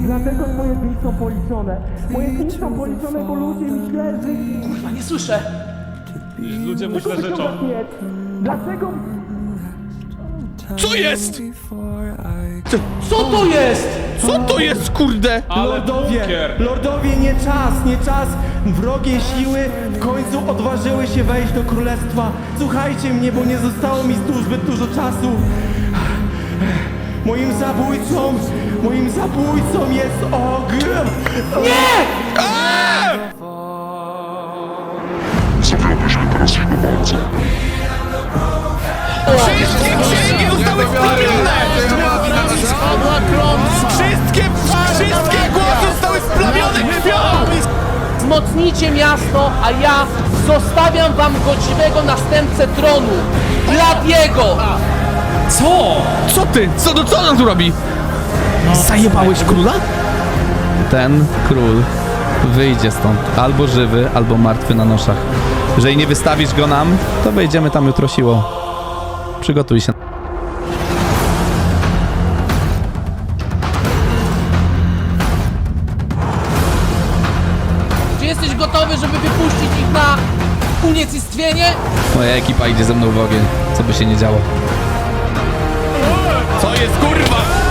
Dlatego moje dni są policzone. Moje dni są policzone, bo ludzie mi źle żyli. Kurwa, nie słyszę. Ludzie mu źle Dlaczego życzą. jest? Dlaczego... Co jest? Co to jest? Co to jest, kurde? Ale Lordowie, bunkier. lordowie, nie czas, nie czas. Wrogie siły w końcu odważyły się wejść do królestwa. Słuchajcie mnie, bo nie zostało mi tu zbyt dużo czasu. Moim zabójcą, moim zabójcą jest ogr. Wszystkie księgi zostały splamione! Wszystkie, wszystkie głosy zostały splamione krwią! Wzmocnijcie miasto, a ja zostawiam wam godziwego następcę tronu. Gladiego! Co? Co ty? Co, co on tu robi? Zajebałeś króla? ten król wyjdzie stąd albo żywy, albo martwy na noszach. Jeżeli nie wystawisz go nam, to wejdziemy tam jutro siłą. Przygotuj się. Czy jesteś gotowy, żeby wypuścić ich na unicestwienie? Moja ekipa idzie ze mną w ogień, co by się nie działo. Co jest kurwa?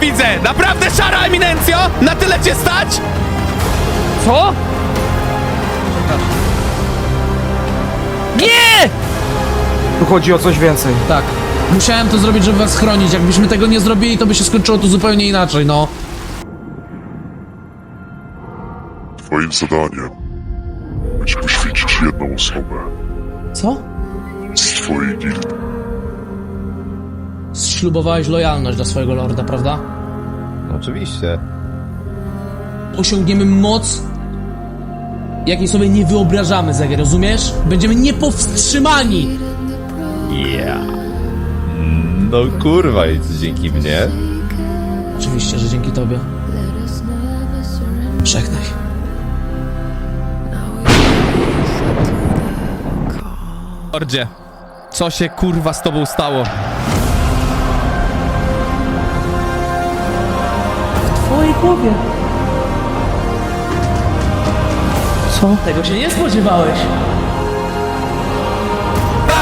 Widzę! Naprawdę szara eminencjo? Na tyle cię stać? Co? Nie! Tu chodzi o coś więcej. Tak. Musiałem to zrobić, żeby was chronić. Jakbyśmy tego nie zrobili, to by się skończyło to zupełnie inaczej, no. Twoim zadaniem będzie poświęcić jedną osobę Co? z twojej gildii. Ślubowałeś lojalność dla swojego lorda, prawda? Oczywiście. Osiągniemy moc, jakiej sobie nie wyobrażamy, Zeger, rozumiesz? Będziemy niepowstrzymani! No kurwa, i dzięki mnie. Oczywiście, że dzięki tobie. Żegnaj. Lordzie, co się kurwa z tobą stało? Głowie. Co? Tego się nie spodziewałeś.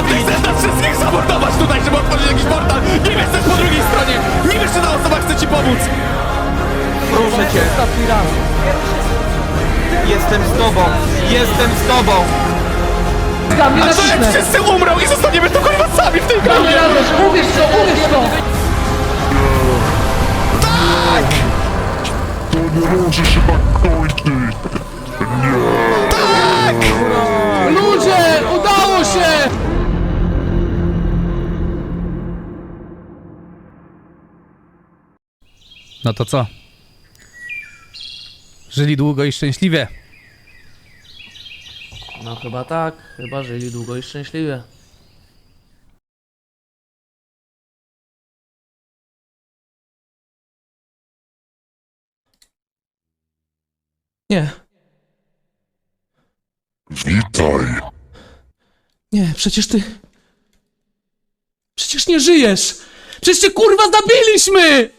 Ty chcesz nas wszystkich zamordować tutaj, żeby otworzyć jakiś portal! Nie wiesz, co jest po drugiej stronie! Nie wiesz, czy ta osoba chce ci pomóc! Proszę cię. Jestem z tobą. Jestem z tobą. Dam, nie A co jak wszyscy umrą i zostaniemy tu kurwa sami w tej radę, uwierz to, uwierz to! To nie może się tak kończyć! Ludzie! Udało się! No to co? Żyli długo i szczęśliwie. No chyba tak, chyba żyli długo i szczęśliwie. Nie, Witaj! nie, przecież ty... Przecież nie żyjesz! Przecież cię kurwa zabiliśmy!